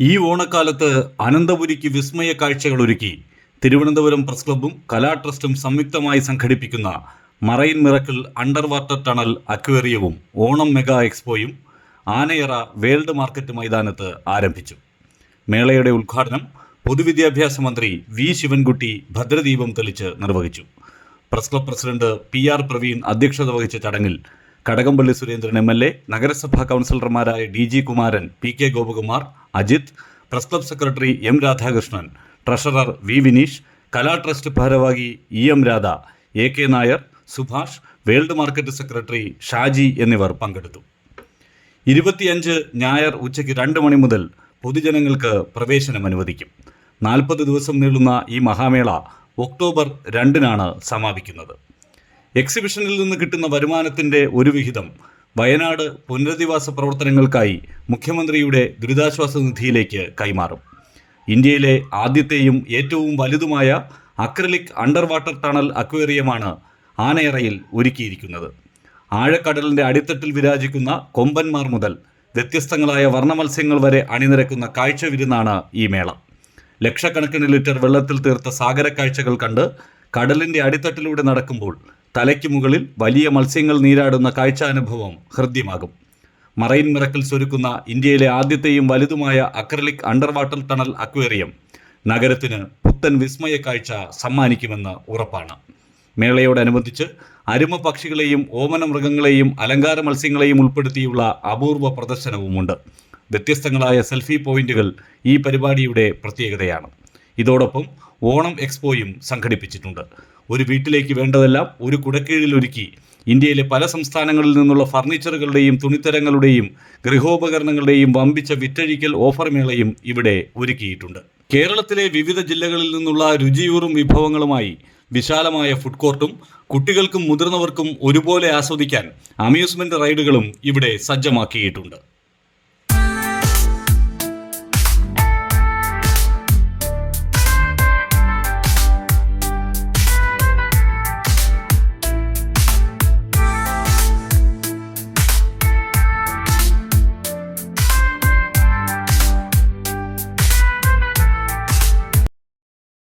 ഈ ഓണക്കാലത്ത് അനന്തപുരിക്ക് വിസ്മയ കാഴ്ചകൾ ഒരുക്കി. തിരുവനന്തപുരം പ്രസ് ക്ലബ്ബും കലാ ട്രസ്റ്റും സംയുക്തമായി സംഘടിപ്പിക്കുന്ന marine miracle under water tunnel അക്വേറിയവും Onam mega എക്സ്പോയും ആനയറ വേൾഡ് മാർക്കറ്റ് മൈതാനത്ത് ആരംഭിച്ചു. മേളയുടെ ഉദ്ഘാടനം പൊതുവിദ്യാഭ്യാസ മന്ത്രി വി ശിവൻകുട്ടി ഭദ്രദീപം തെളിച്ച് നിർവഹിച്ചു. Press club president P R Praveen അധ്യക്ഷത വഹിച്ച ചടങ്ങിൽ Kadakampally Surendran M L A നഗരസഭാ കൗൺസിലർമാരായ D G Kumaran P K Gopakumar Ajith press club secretary M Radhakrishnan treasurer V Vineesh Kala trust ഭാരവാഹി E M Radha A K Nair Subhash world market secretary Shaji എന്നിവർ പങ്കെടുത്തു. ഇരുപത്തിയഞ്ച് ഞായർ ഉച്ചയ്ക്ക് രണ്ട് മണി മുതൽ പൊതുജനങ്ങൾക്ക് പ്രവേശനം അനുവദിക്കും. നാൽപ്പത് ദിവസം നീളുന്ന ഈ മഹാമേള ഒക്ടോബർ രണ്ടിനാണ് സമാപിക്കുന്നത്. എക്സിബിഷനിൽ നിന്ന് കിട്ടുന്ന വരുമാനത്തിന്റെ ഒരു വിഹിതം വയനാട് പുനരധിവാസ പ്രവർത്തനങ്ങൾക്കായി മുഖ്യമന്ത്രിയുടെ ദുരിതാശ്വാസ നിധിയിലേക്ക് കൈമാറും. ഇന്ത്യയിലെ ആദ്യത്തെയും ഏറ്റവും വലുതുമായ അക്രലിക് അണ്ടർ വാട്ടർ ടണൽ അക്വേറിയമാണ് ആനയറയിൽ ഒരുക്കിയിരിക്കുന്നത്. ആഴക്കടലിന്റെ അടിത്തട്ടിൽ വിരാജിക്കുന്ന കൊമ്പന്മാർ മുതൽ വ്യത്യസ്തങ്ങളായ വർണമത്സ്യങ്ങൾ വരെ അണിനിരക്കുന്ന കാഴ്ച വിരുന്നാണ് ഈ മേള. ലക്ഷക്കണക്കിന് ലിറ്റർ വെള്ളത്തിൽ തീർത്ത സാഗര കാഴ്ചകൾ കണ്ട് കടലിന്റെ അടിത്തട്ടിലൂടെ നടക്കുമ്പോൾ തലയ്ക്ക് മുകളിൽ വലിയ മത്സ്യങ്ങൾ നീരാടുന്ന കാഴ്ചാനുഭവം ഹൃദ്യമാകും. മറൈൻ മിറക്കിൾസ് ഒരുക്കുന്ന ഇന്ത്യയിലെ ആദ്യത്തെയും വലുതുമായ അക്രലിക് അണ്ടർവാട്ടർ ടണൽ അക്വേറിയം നഗരത്തിന് പുത്തൻ വിസ്മയ കാഴ്ച സമ്മാനിക്കുമെന്ന് ഉറപ്പാണ്. മേളയോടനുബന്ധിച്ച് അരുമ പക്ഷികളെയും ഓമന മൃഗങ്ങളെയും അലങ്കാര മത്സ്യങ്ങളെയും ഉൾപ്പെടുത്തിയുള്ള അപൂർവ പ്രദർശനവുമുണ്ട്. വ്യത്യസ്തങ്ങളായ സെൽഫി പോയിന്റുകൾ ഈ പരിപാടിയുടെ പ്രത്യേകതയാണ്. ഇതോടൊപ്പം ഓണം എക്സ്പോയും സംഘടിപ്പിച്ചിട്ടുണ്ട്. ഒരു വീട്ടിലേക്ക് വേണ്ടതെല്ലാം ഒരു കുടക്കീഴിൽ ഒരുക്കി. ഇന്ത്യയിലെ പല സംസ്ഥാനങ്ങളിൽ നിന്നുള്ള ഫർണിച്ചറുകളുടെയും തുണിത്തരങ്ങളുടെയും ഗൃഹോപകരണങ്ങളുടെയും വമ്പിച്ച വിറ്റഴിക്കൽ ഓഫർ മേളയും ഇവിടെ ഒരുക്കിയിട്ടുണ്ട്. കേരളത്തിലെ വിവിധ ജില്ലകളിൽ നിന്നുള്ള രുചിയൂറും വിഭവങ്ങളുമായി വിശാലമായ ഫുഡ് കോർട്ടും കുട്ടികൾക്കും മുതിർന്നവർക്കും ഒരുപോലെ ആസ്വദിക്കാൻ അമ്യൂസ്മെന്റ് റൈഡുകളും ഇവിടെ സജ്ജമാക്കിയിട്ടുണ്ട്.